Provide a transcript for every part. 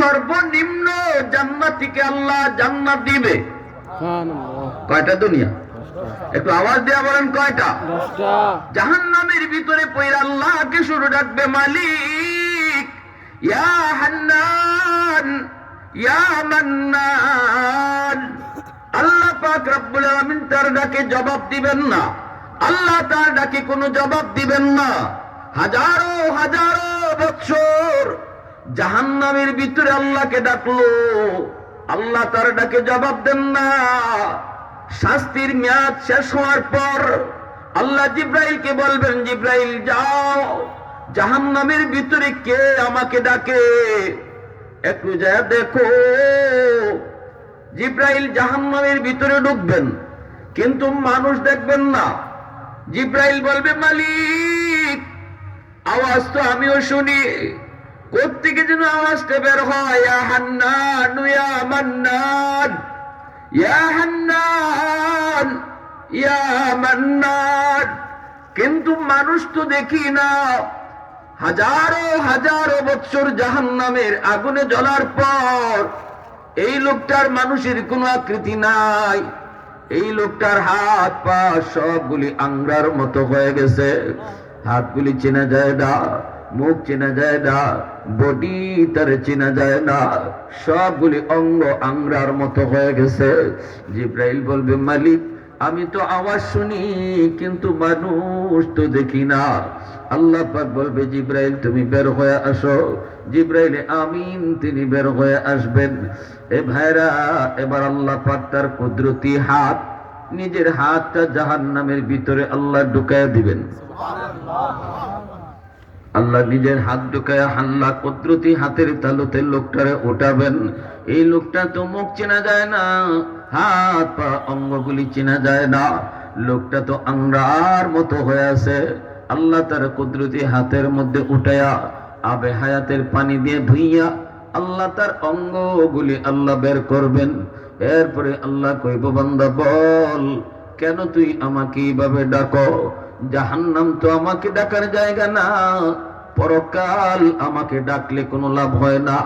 সর্বনিম্ন জান্নাতিকে আল্লাহ জান্নাত দিবে। কয়টা দুনিয়া? একটু আওয়াজ দেওয়া বলেন কয়টা? দশটা। জাহান্নামের ভিতরে পয়রা আল্লাহকে শুরু ডাকবে মালিক। ইয়া হান্নান ইয়া মান্নান। আল্লাহ পাক রব্বুল আলামিন তার ডাকে জবাব দিবেন না। আল্লাহ তার ডাকে কোনো জবাব দিবেন না। হাজারো হাজারো বছর জাহান্নামের ভিতরে আল্লাহকে ডাকলো। আল্লাহ তার ডাকে জবাব দেন না। শাস্তির মেয়াদ শেষ হওয়ার পর আল্লাহ জিব্রাইলকে বলবেন, জিব্রাইল, যাও। জাহান্নামের ভিতরে কে আমাকে ডাকে? একটু যা দেখো। জিব্রাইল জাহান্নামের ভিতরে ঢুকবেন, কিন্তু মানুষ দেখবেন না। জিব্রাইল বলবে, মালিক, আওয়াজ তো আমিও শুনি। কোত্থেকে যেন আওয়াজটা বের হয়? ইয়া মান্নান ইয়া মান্নান। কিন্তু মানুষ তো দেখি না। হাজারো হাজারো বৎসর জাহান্নামের আগুনে জ্বলার পর এই লোকটার মানুষের কোনো আকৃতি নাই। এই লোকটার হাত পা সবগুলি আংরার মতো হয়ে গেছে। হাতগুলি চেনা যায় না। মুখ চেনা যায় না, বডি তার চেনা যায় না। সবগুলি অঙ্গ আংরার মতো হয়ে গেছে। জিব্রাইল বলবে, মালিক, আমি তো আওয়াজ শুনি, কিন্তু মানুষ তো দেখি না। আল্লাহ পাক বলবে, জিব্রাইল, তুমি বের হয়ে আসো। জিব্রাইল আমিন, তিনি বের হয়ে আসবেন। এ ভাইরা, এবার আল্লাহ পাক তার কুদরতি হাত, নিজের হাতটা জাহান্নামের ভিতরে আল্লাহ ঢুকায় দিবেন। আল্লাহ নিজের হাত ঢুকায় হাল্লা কুদরতি হাতের তালুতে লোকটারে ওঠাবেন এই লোকটা তো মুখ চেনা যায় না, হাত পা অঙ্গগুলি চেনা যায় না। লোকটা তো আংরার মতো হয়ে আছে। আল্লাহ তার কুদরতি হাতের মধ্যে উঠায়া আবে হায়াতের পানি দিয়ে ধুইয়া আল্লাহ তার অঙ্গগুলি আল্লাহ বের করবেন। এরপরে আল্লাহ কইব, বান্দা, বল, কেন তুই আমাকে এইভাবে ডাকো? জাহান্নাম তো আমাকে ডাকার জায়গা না। পরকাল আমাকে ডাকলে কোনো লাভ হয় না।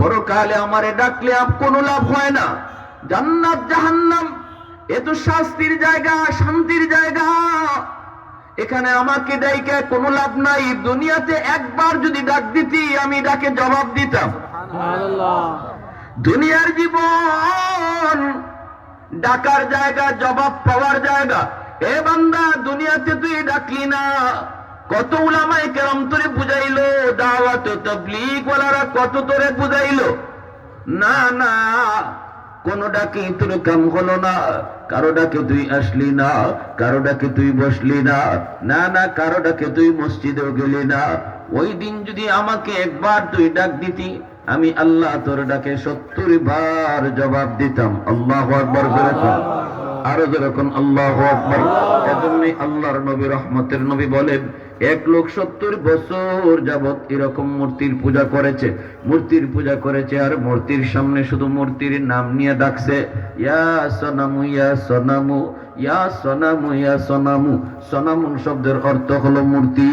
পরকালে আমারে ডাকলে আপ কোনো লাভ হয় না। জান্নাত জাহান্নাম এ তো শাস্তির জায়গা শান্তির জায়গা। এখানে আমাকে ডাইকে কোনো লাভ নাই। দুনিয়াতে একবার যদি ডাক দিতি আমি ডাকে জবাব দিতাম। দুনিয়ার জীবন ডাকার জায়গা জবাব পাওয়ার জায়গা। এ বান্দা দুনিয়াতে তুই ডাকলি না। কত উলামাই কেরম তোরে বুঝাইলো, দাওয়াত তবলিগ ওয়ালারা কত তোরে বুঝাইলো? না না, কোন ডাকে তোর কাম হলো না, কারও ডাকে তুই আসলি না, কারও ডাকে তুই বসলি না না না, কারও ডাকে তুই মসজিদেও গেলি না। ওই দিন যদি আমাকে একবার তুই ডাক দিতি, আমি আল্লাহ তোর ডাকে সত্তর বার জবাব দিতাম। আল্লাহ আকবর যেরকম আরও যেরকম আল্লাহ আকবর। এজন্যই আল্লাহর নবী রহমতের নবী বলেন এক লোক সত্তর বছর যাবত এরকম মূর্তির পূজা করেছে। মূর্তির পূজা করেছে আর মূর্তির সামনে শুধু মূর্তির নাম নিয়ে ডাকছে, ইয়া সনামু ইয়া সনামু ইয়া সনামু ইয়া সনামু। সনামু শব্দের অর্থ হলো মূর্তি।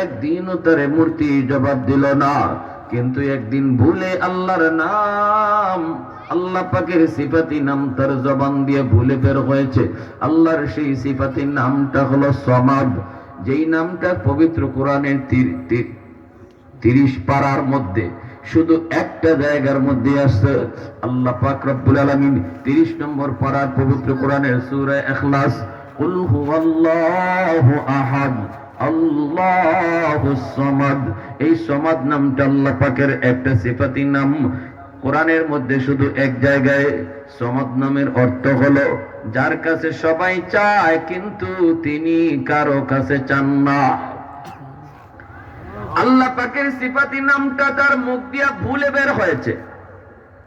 একদিনও তারে মূর্তি জবাব দিল না, কিন্তু একদিন ভুলে আল্লাহর নাম, আল্লাহ পাকের সিফাতি নাম তার জবান দিয়ে ভুলে বের হয়েছে। আল্লাহর সেই সিফাতি নামটা হলো সমাদ। যেই নামটা পবিত্র কোরআনের তিরিশ পাড়ার মধ্যে, শুধু একটা জায়গার মধ্যে আসছে আল্লাহ পাক রব্বুল আলামিন। 30 নম্বর পাড়ার পবিত্র কোরআনের সূরা ইখলাস, কুল হুয়াল্লাহু আহাদ আল্লাহুস সামাদ। এই সমাদ নামটা আল্লাহ পাকের একটা সিফাতি নাম। কোরআনের মধ্যে শুধু এক জায়গায় সমাদ নামের অর্থ হলো যার কাছে সবাই চায় কিন্তু তিনি কারও কাছে চান না। আল্লাহ পাকের সিফাতি নামটা তার মুখ দিয়া ভুলে বের হয়েছে।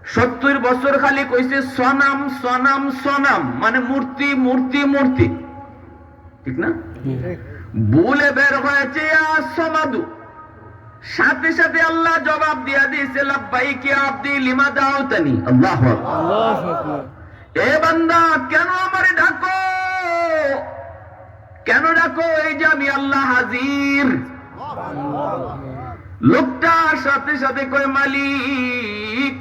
সত্তর বছর খালি কইছে সনাম সনাম সনাম মানে মূর্তি মূর্তি মূর্তি। ঠিক না? ভুলে বের হয়েছে আর সমাদু সাথে সাথে আল্লাহ জবাব দিয়া দিয়েছে লাব্বাইকি আব্দি লিমা দাওতানি আল্লাহু এ বান্দা কেন আমারে ডাকো? কেন ডাকো? এই যে আমি আল্লাহ হাজির। লোকটা সাথে সাথে কয় মালিক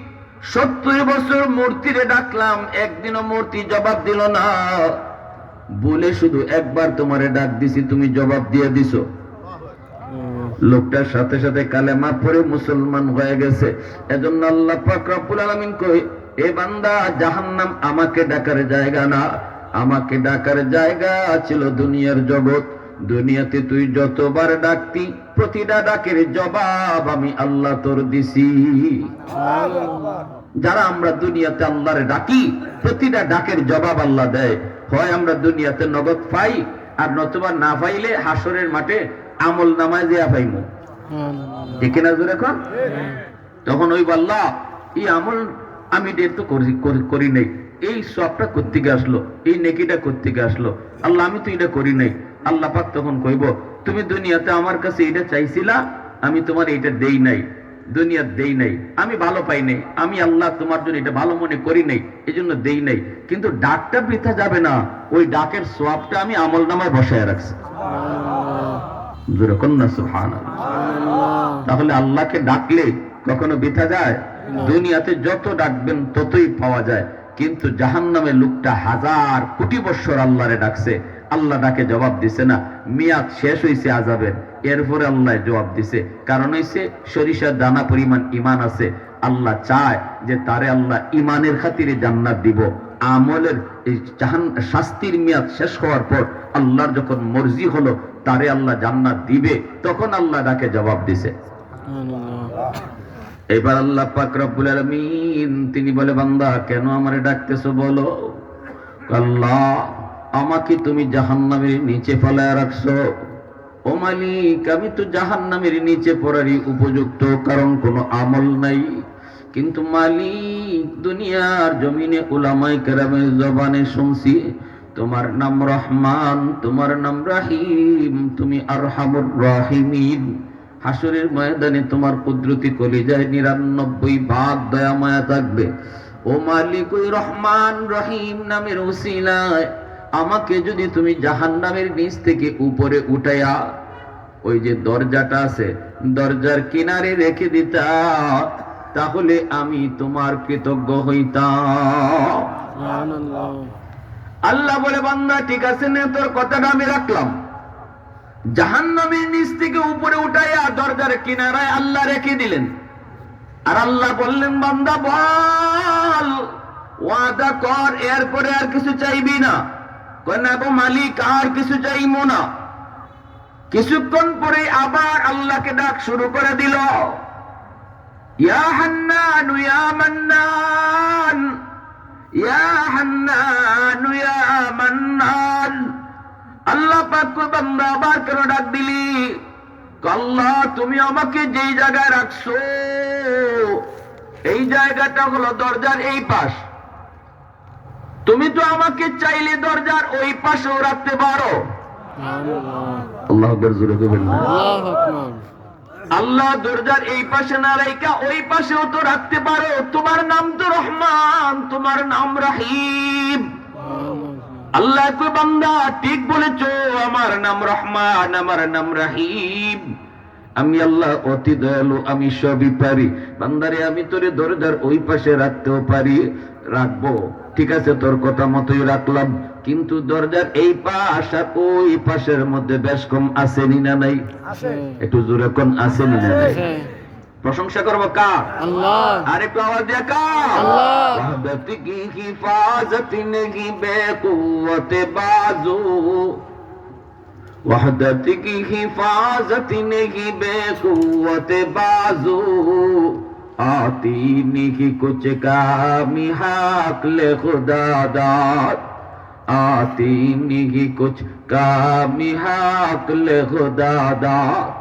সত্তর বছর মূর্তিরে ডাকলাম একদিনও মূর্তি জবাব দিল না। বলে শুধু একবার তোমারে ডাক দিছি তুমি জবাব দিয়ে দিছো। লোকটার সাথে সাথে কালেমা পড়ে মুসলমান হয়ে গেছে। এজন্য আল্লাহ পাক রব্বুল আলামিন কই এ বান্দা জাহান্নাম আমাকে ডাকার জায়গা না। আমাকে ডাকার জায়গা ছিল দুনিয়ার জগৎ। দুনিয়াতে তুই যতবার ডাকতি প্রতিটা ডাকের জবাব আমি আল্লাহ তোর দিছি। যারা আমরা দুনিয়াতে আল্লাহরে ডাকি প্রতিটা ডাকের জবাব আল্লাহ দেয়। হয় আমরা দুনিয়াতে নগদ পাই আর নতুবা না পাইলে হাসরের মাঠে আমল নামায় দেয়া পাইমু। সুবহানাল্লাহ। ঠিক না জোরে এখন তখন ওই বললা এই আমল আমি ডেট তো করি নাই। এই সবটা করতে আসলো? এই নেকিটা করতে আসলো? আল্লাহ আমি তো এটা করি নাই। আল্লাহ পাক তখন কইব তুমি দুনিয়াতে আমার কাছে এটা চাইছিলা আমি তোমার এটা দেই নাই। দুনিয়া দেই নাই। আমি ভালো পাই নাই। আমি আল্লাহ তোমার জন্য এটা ভালো মনে করি নাই এই জন্য দেই নাই। কিন্তু ডাকটা বৃথা যাবে না। ওই ডাকের সোয়াবটা আমি আমল নামায় বসায় রাখছি। সুবহানাল্লাহ। জোরে কন্যা সুবহানাল্লাহ। সুবহানাল্লাহ। তাহলে আল্লাহকে ডাকলে কখনো বিথা যায়? দুনিয়াতে যত ডাকবেন ততই পাওয়া যায়। কিন্তু জাহান নামে লোকটা হাজার কোটি বৎসর আল্লাহরে ডাকছে। আল্লাহ ডাকে জবাব দিছে না মিয়াদ শেষ হইছে আজাবের এরপরে আল্লাহ জবাব দিছে। কারণ হইছে সরিষার দানা পরিমাণ ইমান আছে। আল্লাহ চায় যে তারে আল্লাহ ইমানের খাতিরে জান্নাত দিব। আমলের শাস্তির মেয়াদ শেষ হওয়ার পর আল্লাহর যখন মর্জি হলো তারে আল্লাহ জান্নাত দিবে তখন আল্লাহ ডাকে জবাব দিছে। এবার আল্লাহ পাক রব্বুল আলামিন তিনি বলে বান্দা কেন আমারে ডাকতেছো বলো? আল্লাহ আমাকে তুমি জাহান্নামের নিচে ফেলায় রাখছো। ও মালিক আমি তো জাহান্নামের নিচে পড়ারই উপযুক্ত কারণ কোনো আমল নাই। কিন্তু মালিক দুনিয়ার জমিনে উলামাই কেরামের জবানে শুনছি তোমার নাম রহমান, তোমার নাম রাহিম, তুমি আর আরহামুর রাহিমিন। হাসরের ময়দানে তোমার কুদরতি কলিজায় নিরানব্বই ভাগ দয়া মায়া থাকবে। ও মালিক, ওই রহমান রহিম নামের উসিলায় আমাকে যদি তুমি জাহান্নামের নিচ থেকে উপরে উঠাইয়া ওই যে দরজাটা আছে, দরজার কিনারে রেখে দিতা, তাহলে আমি তোমার কৃতজ্ঞ হইতাম। আল্লাহ বলে, বান্দা, ঠিক আছে নে, তোর কথাটা আমি রাখলাম। জাহান্নামের নিচ থেকে উপরে উঠাইয়া দরজার কিনারায় আল্লাহ রেখে দিলেন। আর আল্লাহ বললেন, বান্দা, বল, ওয়াদা কর, এরপরে আর কিছু চাইবি না। মালিক, আর কিছু চাইব না। কিছুক্ষণ পরে আবার আল্লাহকে ডাক শুরু করে দিল, ইয়া হান্নান, ইয়া ইয়া হান্নান ইয়া মান্নান। আল্লাহ পাক বান্দা আবার কেন ডাক দিলি? আল্লাহ তুমি আমাকে যেই জায়গায় রাখছো এই জায়গাটা হলো দরজার এই পাশ। তুমি তো আমাকে চাইলে দরজার ওই পাশেও রাখতে পারো। আল্লাহ আকবার জোরে কইবেন না। আল্লাহু। আল্লাহ দরজার এই পাশে না রাইকা ওই পাশেও তো রাখতে পারো। তোমার নাম তো রহমান, তোমার নাম রাহিম। আল্লাহ কই বান্দা, ঠিক বলেছ, আমার নাম রহমান, আমার নাম রাহিম। আমি আল্লাহ অতি দয়ালু, আমি সবই পারি বান্দারে, আমি তোরে দরজার ওই পাশে রাখতেও পারি। রাখব। ঠিক আছে তোর কথা মতোই রাখলাম। কিন্তু দরজার এই পাশ আর ওই পাশের মধ্যে বেশ কম আসেনি না নাই? একটু জোরে কোন আসেনি না নাই? প্রশংসা করব কার? আল্লাহ। আর একটু আওয়াজ দিয়ে কি হিফাজত বাজু? آتینی کی کچھ کامی حق لے خدا داد آتینی کی کچھ کامی حق لے خدا داد